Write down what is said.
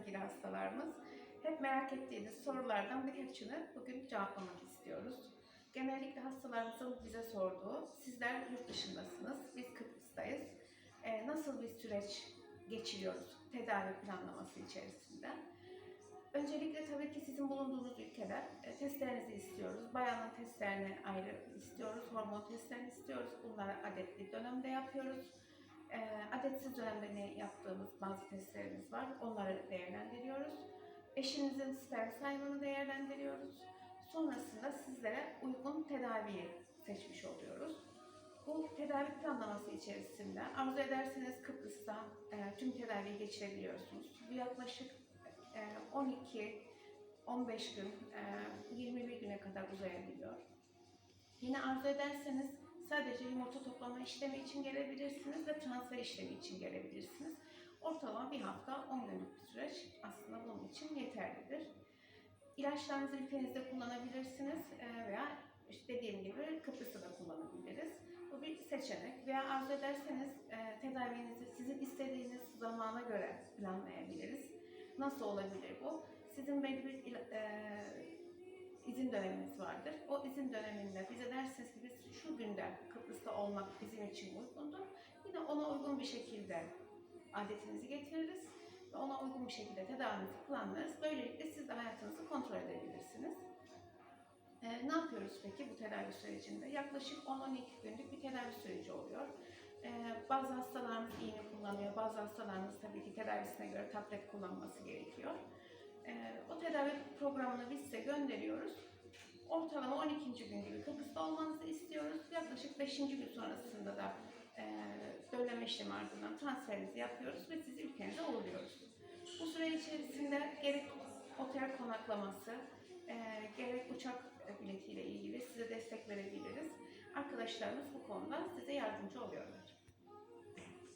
sevgili hastalarımız. Hep merak ettiğiniz sorulardan birkaçını bugün cevaplamak istiyoruz. Genellikle hastalarımızın bize sorduğu, sizler yurt dışındasınız, biz Kıbrıs'tayız. Ee, nasıl bir süreç geçiriyoruz tedavi planlaması içerisinde? Öncelikle tabii ki sizin bulunduğunuz ülkede e, testlerinizi istiyoruz. Bayanın testlerini ayrı istiyoruz, hormon testlerini istiyoruz. Bunları adetli dönemde yapıyoruz. E, adetsiz dönemde ne yaptığımız bazı testlerimiz var. Onları değerlendiriyoruz. Eşinizin sperm sayımını değerlendiriyoruz. Sonrasında sizlere uygun tedaviyi seçmiş oluyoruz. Bu tedavi planlaması içerisinde arzu ederseniz Kıbrıs'ta e, tüm tedaviyi geçirebiliyorsunuz. Bu yaklaşık e, 12 15 gün, e, 21 güne kadar uzayabiliyor. Yine arzu ederseniz sadece yumurta toplama işlemi için gelebilirsiniz ve transfer işlemi için gelebilirsiniz. Ortalama bir hafta 10 günlük bir süreç aslında bunun için yeterlidir. İlaçlarınızı ülkenizde kullanabilirsiniz e, veya işte dediğim gibi Kıbrıs'ta da kullanabiliriz. Bu bir seçenek. Veya arzu ederseniz e, tedavinizi sizin istediğiniz zamana göre planlayabiliriz. Nasıl olabilir bu? Sizin belli bir e, izin döneminiz vardır. O izin döneminde bize dersiniz ki biz şu günde Kıbrıs'ta olmak bizim için uygundur. Yine ona uygun bir şekilde adetinizi getiririz ve ona uygun bir şekilde tedavinizi planlarız. Böylelikle siz de hayatınızı kontrol edebilirsiniz. Ee, ne yapıyoruz peki bu tedavi sürecinde? Yaklaşık 10-12 günlük bir tedavi süreci oluyor. Ee, bazı hastalarımız iğne kullanıyor, bazı hastalarımız tabii ki tedavisine göre tablet kullanması gerekiyor. Ee, o tedavi programını biz size gönderiyoruz. Ortalama 12. gün gibi olmanızı istiyoruz. Yaklaşık 5. gün sonrasında da e, dölleme işlemi ardından transferinizi yapıyoruz ve sizi ülkenize uğurluyoruz. Bu süre içerisinde gerek otel konaklaması, e, gerek uçak biletiyle ilgili size destek verebiliriz. Arkadaşlarımız bu konuda size yardımcı oluyorlar.